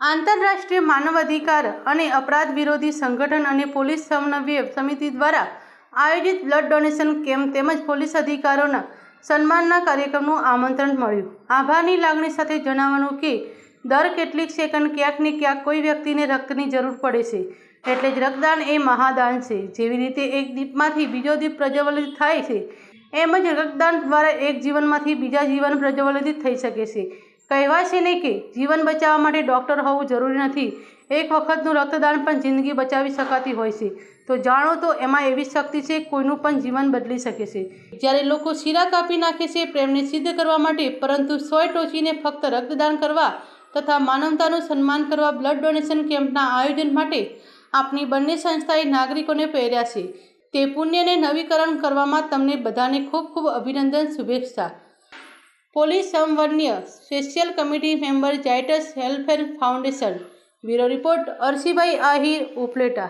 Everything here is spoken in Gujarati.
માનવ અધિકાર અને અપરાધ વિરોધી સંગઠન અને પોલીસ સમન્વય સમિતિ દ્વારા આયોજિત બ્લડ ડોનેશન કેમ્પ તેમજ પોલીસ અધિકારોના સન્માનના કાર્યક્રમનું આમંત્રણ મળ્યું. આભારની લાગણી સાથે જણાવવાનું કે, દર કેટલીક સેકન્ડ ક્યાંક ને ક્યાંક કોઈ વ્યક્તિને રક્તની જરૂર પડે છે. એટલે જ રક્તદાન એ મહાદાન છે. જેવી રીતે એક દીપમાંથી બીજો દીપ પ્રજ્વલિત થાય છે, એમ જ રક્તદાન દ્વારા એક જીવનમાંથી બીજા જીવન પ્રજ્વલિત થઈ શકે છે. કહેવાય છે ને કે જીવન બચાવવા માટે ડૉક્ટર હોવું જરૂરી નથી. એક વખતનું રક્તદાન પણ જિંદગી બચાવી શકાતી હોય છે. તો જાણો તો એમાં એવી શક્તિ છે, કોઈનું પણ જીવન બદલી શકે છે. જ્યારે લોકો શીરા કાપી નાખે છે, પ્રેમને સિદ્ધ કરવા માટે, પરંતુ સોય ટોચીને ફક્ત રક્તદાન કરવા તથા માનવતાનું સન્માન કરવા બ્લડ ડોનેશન કેમ્પના આયોજન માટે આપની બંને સંસ્થાએ નાગરિકોને પ્રેર્યા છે. તે પુણ્યને નવીકરણ કરવામાં તમને બધાને ખૂબ ખૂબ અભિનંદન, શુભેચ્છા. Police સંવર્ણ્ય special committee member Giants welfare foundation. Bureau report Arsibhai Ahir Upleta.